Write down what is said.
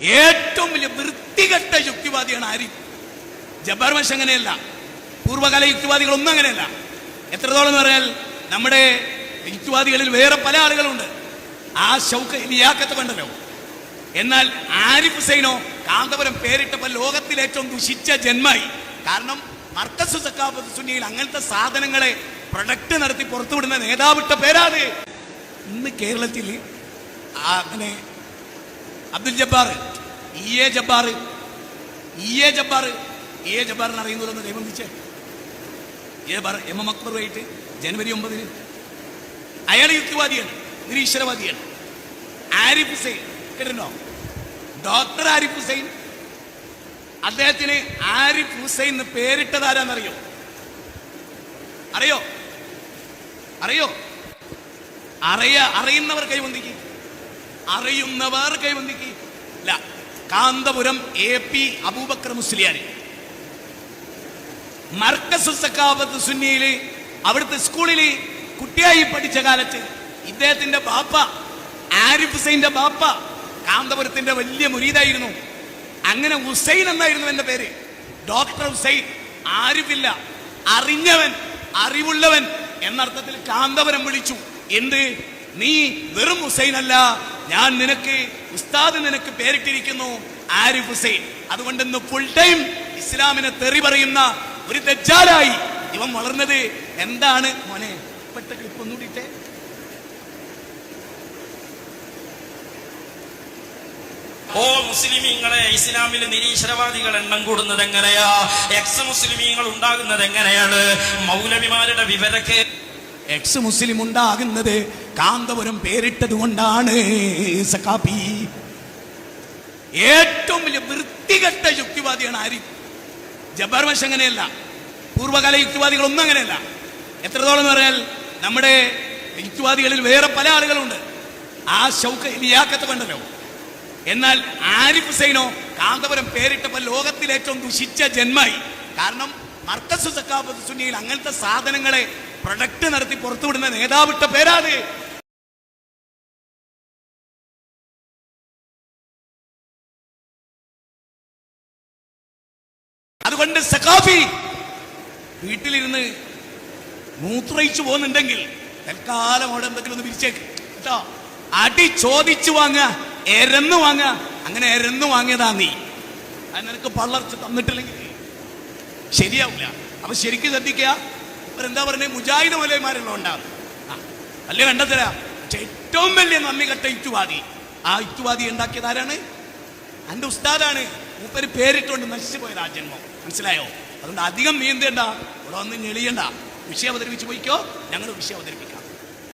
ഏറ്റവും വലിയ വൃത്തികെട്ട യുക്തിവാദിയാണ് ആര് ജബ്ബാർ അങ്ങനെയല്ല. പൂർവകാല യുക്തിവാദികളൊന്നും അങ്ങനെയല്ല. എത്രത്തോളം എന്ന് പറഞ്ഞാൽ നമ്മുടെ യുക്തിവാദികളിൽ വേറെ പല ആളുകളുണ്ട്. ആ ഷൗക്ക് ഇലിയാക്കത്ത് കണ്ടല്ലോ. എന്നാൽ ആരിഫ് ഹുസൈനോ കാന്തപുരം പേരിട്ടപ്പോൾ ലോകത്തിൽ ഏറ്റവും ദുഷിച്ച ജന്മായി കാരണം മർക്കസ് അങ്ങനത്തെ സാധനങ്ങളെ പ്രൊഡക്റ്റ് നടത്തി പുറത്തുവിടുന്ന നേതാവിട്ട പേരാണ്. ഇന്ന് കേരളത്തിൽ അങ്ങനെ Abdul Jabbar E A Jabbar E A Jabbar. E A ജബ്ബാറിന് അറിയുന്നതെന്ന് ദൈവം വിളിച്ചേ. ജബ്ബാർ എം എം അക്ബറുമായിട്ട് ജനുവരി ഒമ്പതിന്. അയാൾ യുക്തിവാദിയാണ് നിരീശ്വരവാദിയാണ്. ആരിഫ് ഹുസൈൻ കേട്ടിട്ടുണ്ടോ? ഡോക്ടർ ആരിഫ് ഹുസൈൻ. അദ്ദേഹത്തിന് ആരിഫ് ഹുസൈൻ എന്ന് പേരിട്ടത് ആരാന്നറിയോ അറിയോ? അറിയോ? അറിയ അറിയുന്നവർ കൈവന്തിക്ക് അറിയുന്നവർ കൈവന്നിക്കി അല്ല കാന്തപുരം എ പി അബൂബക്കർ മുസ്ലിയാർ മർക്കസ് സക്കാബത്ത് സുന്നിയിൽ അവിടുത്തെ സ്കൂളിൽ കുട്ടിയായി പഠിച്ച കാലത്ത് ഇദ്ദേഹത്തിന്റെ ബാപ്പ ആരിഫ് ഹുസൈന്റെ ബാപ്പ കാന്തപുരത്തിന്റെ വലിയ മുരീതായിരുന്നു അങ്ങനെ ഹുസൈൻ എന്നായിരുന്നു എന്റെ പേര്. ഡോക്ടർ ഹുസൈൻ ആരിഫില്ല. അറിഞ്ഞവൻ അറിവുള്ളവൻ എന്നർത്ഥത്തിൽ കാന്തപുരം വിളിച്ചു. എന്ത്? നീ വെറും ഹുസൈൻ അല്ല ഞാൻ നിനക്ക് ഉസ്താദ് നിനക്ക് പേരിട്ടിരിക്കുന്നു ആരിഫ് ഹുസൈൻ. അതുകൊണ്ട് ഇന്ന് ഫുൾ ടൈം ഇസ്ലാമിനെ തെറി പറയുന്ന ഒരു തെജാലായി ഇവൻ വളർന്നത് എന്താണ് മോനെ? പെട്ട ക്ലിപ്പ് ഒന്നുകൂടിയിട്ടേ ഓ മുസ്ലിമീങ്ങളെ ഇസ്ലാമിൽ നിരീശ്വരവാദികൾ എണ്ണം കൂടുന്നത് എങ്ങനെയാ? എക്സ് മുസ്ലിമീങ്ങൾ ഉണ്ടാകുന്നത് എങ്ങനെയാണ്? മൗലവിമാരുടെ വിവരക്ക് എക്സ് മുസ്ലിം ഉണ്ടാകുന്നത് കാന്തപുരം പേരിട്ടത് കൊണ്ടാണ് സക്കാപ്പി ഏറ്റവും വലിയ വൃത്തികെട്ട യുക്തിവാദിയാണ് ആരിഫ് ജബ്ബാർ അങ്ങനെയല്ല. പൂർവകാല യുക്തിവാദികളൊന്നും അങ്ങനെയല്ല. എത്രത്തോളം എന്ന് പറഞ്ഞാൽ നമ്മുടെ യുക്തിവാദികളിൽ വേറെ പല ആളുകളുണ്ട്. ആ ശൗക്ക ഇലിയാക്കത്ത് കണ്ടല്ലോ. എന്നാൽ ആരിഫ് ഹുസൈനോ കാന്തപുരം പേരിട്ടപ്പോൾ ലോകത്തിലേറ്റവും ദുഷിച്ച ജന്മായി കാരണം മർക്കസ് സക്കാബത്ത് സുന്നിയിൽ അങ്ങനത്തെ സാധനങ്ങളെ പ്രൊഡക്റ്റ് നടത്തി പുറത്തുവിടുന്ന നേതാവിട്ട പേരാണ്. അതുകൊണ്ട് സഖാഫി വീട്ടിലിരുന്ന് മൂത്രയിച്ചു പോകുന്നുണ്ടെങ്കിൽ തൽക്കാലം അവിടെ എന്തെങ്കിലും ഒന്ന് വിരിച്ചേക്ക്. കേട്ടോ? അടി ചോദിച്ചു വാങ്ങ എരന്ന് വാങ്ങ അങ്ങനെ എരന്ന് വാങ്ങിയതാ നീ. അത് നിനക്ക് പള്ളർച്ച് തന്നിട്ടില്ലെങ്കിൽ ശരിയാവില്ല. അപ്പൊ ശരിക്കും ശ്രദ്ധിക്കുക എന്താ പറയുന്നത് മുജാഹിദ് മലയന്മാരെല്ലാം ഉണ്ടാകും അല്ലേ കണ്ടെത്തരാ ഏറ്റവും വലിയ നന്ദി കെട്ട ഇറ്റുവാദി ആ ഇറ്റുവാദി ഉണ്ടാക്കിയത് ആരാണ്? എന്റെ ഉസ്താദാണ്. മൂപ്പര് പേരിട്ടുകൊണ്ട് നശിച്ചു പോയത് ആ ജന്മം. മനസ്സിലായോ? അതുകൊണ്ട് അധികം നീന്തേണ്ട ഇവിടെ വന്ന് ഞെളിയണ്ട. വിഷയം അവതരിപ്പിച്ച് പോയിക്കോ? ഞങ്ങൾ വിഷയം അവതരിപ്പിക്കാം.